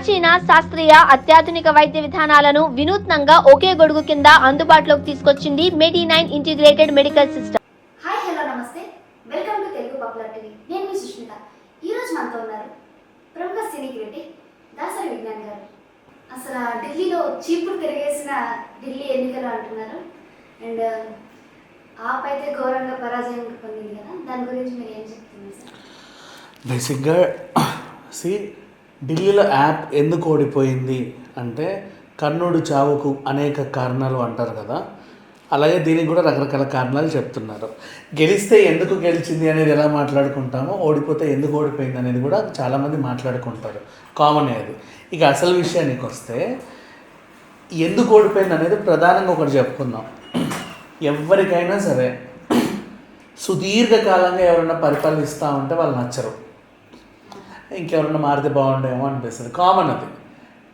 ప్రాచీన శాస్త్రీయ అత్యాధునిక వైద్య విధానాలను వినూత్నంగా ఒకే గొడుగు కింద అందుబాటులోకి తీసుకొచ్చింది medi nine integrated medical system hi hello నమస్తే. Welcome to Telugu popular TV నేను మీ సుష్మిత. ఈరోజు మనతో ఉన్నారు ప్రముఖ సినీ క్రిటిక్ దాసరి విజ్ఞాన్ గారు. అసలు ఢిల్లీలో చీపురు తిరిగేసిన ఢిల్లీ ఎన్నికలు అంటున్నారు. అండ్ ఆప్ అయితే ఘోరంగా పరాజయం పొందింది కదా. దాని గురించి మీరు ఏం చెప్తున్నారు బేసిక్గా సి ఢిల్లీలో యాప్ ఎందుకు ఓడిపోయింది అంటే కర్ణుడు చావుకు అనేక కారణాలు అంటారు కదా. అలాగే దీనికి కూడా రకరకాల కారణాలు చెప్తున్నారు. గెలిస్తే ఎందుకు గెలిచింది అనేది ఎలా మాట్లాడుకుంటామో ఓడిపోతే ఎందుకు ఓడిపోయింది అనేది కూడా చాలామంది మాట్లాడుకుంటారు. కామన్ అది. ఇక అసలు విషయానికి వస్తే ఎందుకు ఓడిపోయింది అనేది ప్రధానంగా ఒకటి చెప్పుకుందాం. ఎవరికైనా సరే సుదీర్ఘకాలంగా ఎవరైనా పరిపాలిస్తూ ఉంటే వాళ్ళు నచ్చరు. ఇంకెవరన్నా మారితే బాగుండేమో అనిపిస్తుంది. కామన్ అది.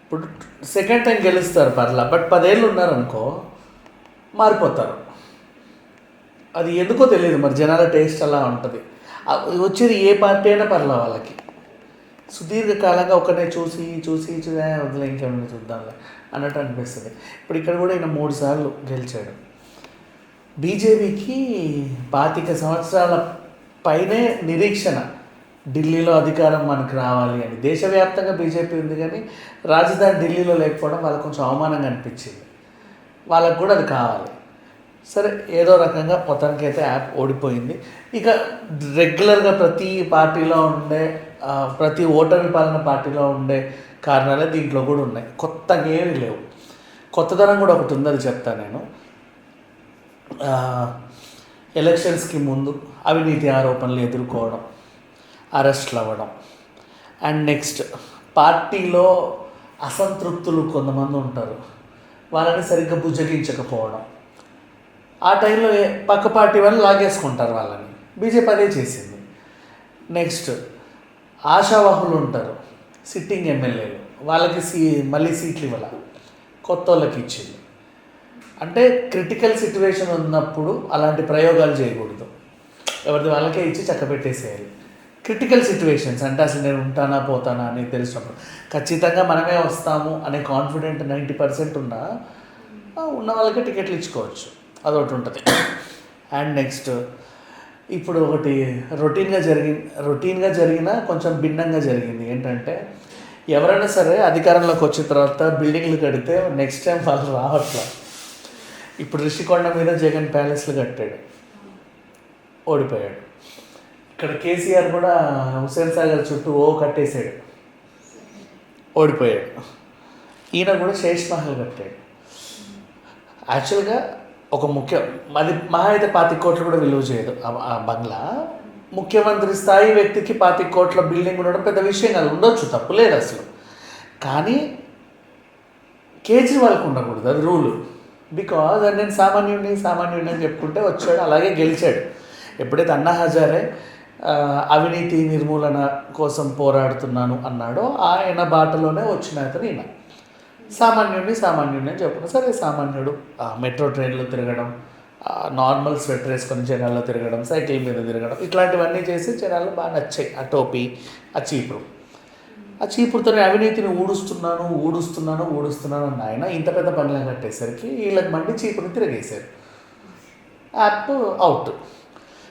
ఇప్పుడు సెకండ్ టైం గెలుస్తారు పర్లా బట్ పదేళ్ళు ఉన్నారనుకో మారిపోతారు. అది ఎందుకో తెలియదు మరి జనాల టేస్ట్ అలా ఉంటుంది. వచ్చేది ఏ పార్టీ అయినా పర్లా వాళ్ళకి. సుదీర్ఘకాలంగా ఒకనే చూసి చూసి చూసి వదిలే ఇంకేమైనా చూద్దాంలే అన్నట్టు అనిపిస్తుంది. ఇప్పుడు ఇక్కడ కూడా ఈయన మూడు సార్లు గెలిచాడు. బీజేపీకి పాతిక సంవత్సరాల పైనే నిరీక్షణ. ఢిల్లీలో అధికారం మనకు రావాలి అని. దేశవ్యాప్తంగా బీజేపీ ఉంది కానీ రాజధాని ఢిల్లీలో లేకపోవడం వాళ్ళకి కొంచెం అవమానంగా అనిపించింది. వాళ్ళకు కూడా అది కావాలి. సరే ఏదో రకంగా మొత్తానికి అయితే యాప్ ఓడిపోయింది. ఇక రెగ్యులర్గా ప్రతి పార్టీలో ఉండే ప్రతి ఓటమి పాలన పార్టీలో ఉండే కారణాలే దీంట్లో కూడా ఉన్నాయి. కొత్తగా ఏమీ లేవు. కొత్తదనం కూడా ఒకటి ఉంది అది చెప్తాను నేను ఎలక్షన్స్కి ముందు అవినీతి ఆరోపణలు ఎదుర్కోవడం. అరెస్ట్లు అవ్వడం. అండ్ నెక్స్ట్ పార్టీలో అసంతృప్తులు కొంతమంది ఉంటారు. వాళ్ళని సరిగ్గా బుజ్జగించకపోవడం ఆ టైంలో పక్క పార్టీ వాళ్ళు లాగేసుకుంటారు వాళ్ళని. బీజేపీ అదే చేసింది. నెక్స్ట్ ఆశావాహులు ఉంటారు. సిట్టింగ్ ఎమ్మెల్యేలు. వాళ్ళకి సీ మళ్ళీ సీట్లు ఇవ్వాల. కొత్త వాళ్ళకి ఇచ్చింది. అంటే క్రిటికల్ సిచ్యువేషన్ ఉన్నప్పుడు అలాంటి ప్రయోగాలు చేయకూడదు. ఎవరిది వాళ్ళకే ఇచ్చి చక్కబెట్టేసేయాలి. క్రిటికల్ సిచ్యువేషన్స్ అంటే అసలు నేను ఉంటానా పోతానా అని తెలిసినప్పుడు. ఖచ్చితంగా మనమే వస్తాము అనే కాన్ఫిడెంట్ నైంటీ పర్సెంట్ ఉన్నా ఉన్న వాళ్ళకే టికెట్లు ఇచ్చుకోవచ్చు. అదొకటి ఉంటుంది. అండ్ నెక్స్ట్ ఇప్పుడు ఒకటి రొటీన్గా జరిగి రొటీన్గా జరిగిన కొంచెం భిన్నంగా జరిగింది. ఏంటంటే ఎవరైనా సరే అధికారంలోకి వచ్చిన తర్వాత బిల్డింగ్లు కడితే నెక్స్ట్ టైం వాళ్ళు రావట్లా. ఇప్పుడు రిషికొండ మీద జగన్ ప్యాలెస్లు కట్టాడు. ఓడిపోయాడు. ఇక్కడ కేసీఆర్ కూడా హుసేన్ సాగర్ చుట్టూ ఓ కట్టేశాడు. ఓడిపోయాడు. ఈయన కూడా శేష్ మహల్ కట్టాడు. యాక్చువల్గా ఒక ముఖ్య అది మహా అయితే పాతిక కోట్లు కూడా విలువ చేయదు. ఆ- బంగ్లా ముఖ్యమంత్రి స్థాయి వ్యక్తికి పాతిక కోట్ల బిల్డింగ్ ఉండడం పెద్ద విషయం కాదు. ఉండొచ్చు తప్పులేదు అసలు. కానీ కేజ్రీవాల్కి ఉండకూడదు అది రూలు. బికాజ్ అది నేను సామాన్యుడిని సామాన్యుడిని అని చెప్పుకుంటే వచ్చాడు అలాగే గెలిచాడు. ఎప్పుడైతే అన్నా హజారే అవినీతి నిర్మూలన కోసం పోరాడుతున్నాను అన్నాడో ఆయన బాటలోనే వచ్చిన అతను ఈయన. సామాన్యుడిని సామాన్యుడిని అని చెప్పుకున్నా సరే సామాన్యుడు మెట్రో ట్రైన్లో తిరగడం నార్మల్ స్వెటర్ వేసుకొని జనాల్లో తిరగడం సైకిల్ మీద తిరగడం ఇట్లాంటివన్నీ చేసి జనాలు బాగా నచ్చాయి. ఆ టోపీ ఆ చీపురు. ఆ చీపురుతోనే అవినీతిని ఊడుస్తున్నాను ఊడుస్తున్నాను ఊడుస్తున్నాను అన్న ఆయన ఇంత పెద్ద పనులు కట్టేసరికి వీళ్ళకి మండి చీపురుని తిరగేశారు. యాప్ అవుట్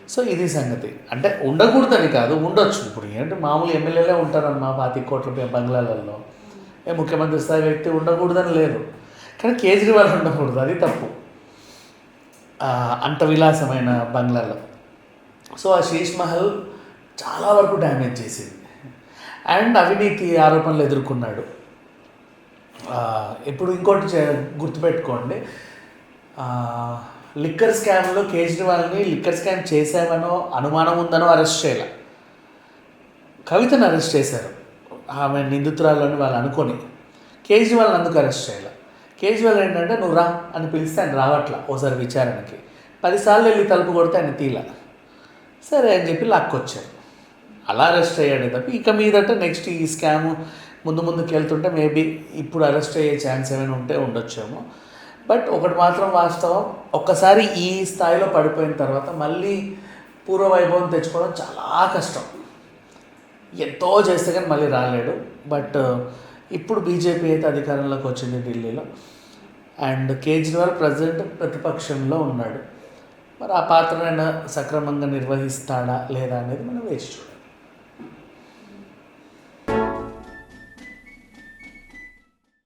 సో ఇది సంగతి. అంటే ఉండకూడదని కాదు ఉండొచ్చు. ఇప్పుడు ఏంటంటే మామూలు ఎమ్మెల్యేలే ఉంటారమ్మా పాతి కోట్ల పే- బంగ్లాలలో. ఏ ముఖ్యమంత్రి స్థాయి వ్యక్తి ఉండకూడదని లేదు. కానీ కేజ్రీవాల్ ఉండకూడదు అది తప్పు. అంత విలాసమైన బంగ్లాలో. సో ఆ శీష్ మహల్ చాలా వరకు డ్యామేజ్ చేసింది. అండ్ అవినీతి ఆరోపణలు ఎదుర్కొన్నాడు. ఇప్పుడు ఇంకోటి చే- గుర్తుపెట్టుకోండి. లిక్కర్ స్కామ్లో కేజ్రీవాల్ని లిక్కర్ స్కామ్ చేశామనో అనుమానం ఉందనో అరెస్ట్ చేయాలి. కవితను అరెస్ట్ చేశారు. ఆమె నిందితురాలని వాళ్ళు అనుకొని కేజ్రీవాల్ని అందుకు అరెస్ట్ చేయాలి. కేజ్రీవాల్ ఏంటంటే నువ్వు రా అని పిలిస్తే ఆయన రావట్లా ఓసారి విచారణకి. పదిసార్లు వెళ్ళి తలుపు కొడితే ఆయన తీల. సరే అని చెప్పి లాక్కొచ్చారు. అలా అరెస్ట్ అయ్యాడు తప్ప ఇక మీదట నెక్స్ట్ ఈ స్కామ్ ముందు ముందుకు వెళ్తుంటే మేబీ ఇప్పుడు అరెస్ట్ అయ్యే ఛాన్స్ ఏమైనా ఉంటే ఉండొచ్చేమో. బట్ ఒకటి మాత్రం వాస్తవం ఒక్కసారి ఈ స్థాయిలో పడిపోయిన తర్వాత మళ్ళీ పూర్వ వైభవం తెచ్చుకోవడం చాలా కష్టం. ఎంతో చేస్తే కానీ మళ్ళీ రాలేడు. బట్ uh, ఇప్పుడు బీజేపీ అయితే అధికారంలోకి వచ్చింది ఢిల్లీలో. అండ్ కేజ్రీవాల్ ప్రజెంట్ ప్రతిపక్షంలో ఉన్నాడు. మరి ఆ పాత్రను సక్రమంగా నిర్వహిస్తాడా లేదా అనేది మనం వేచి చూడాలి.